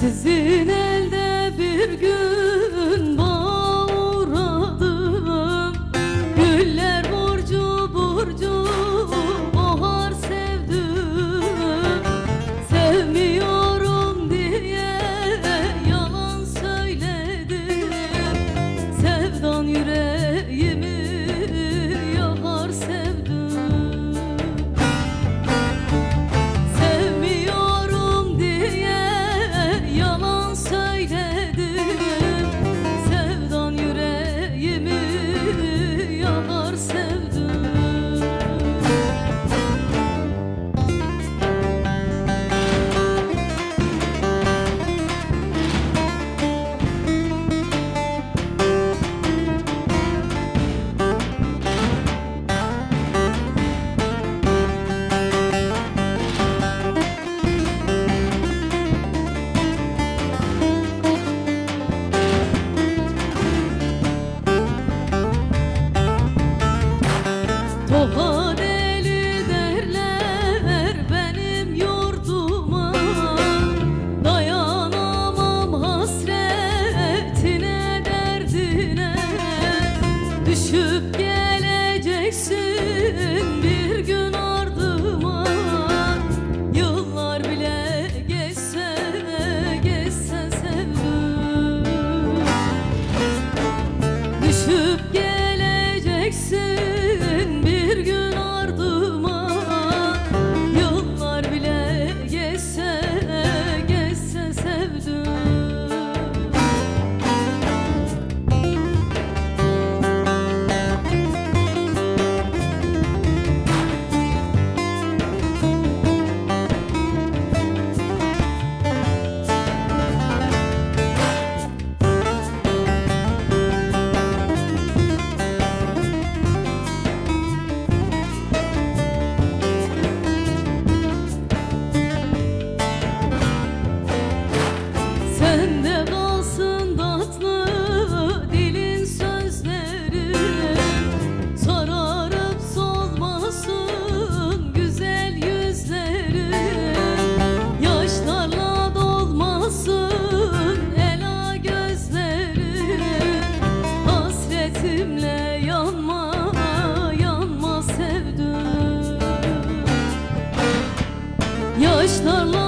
Sizin elde bir gün bağladım Güller burcu burcu bahar sevdim Sevmiyorum diye yalan söyledim. Sevdan yüreğim hatırla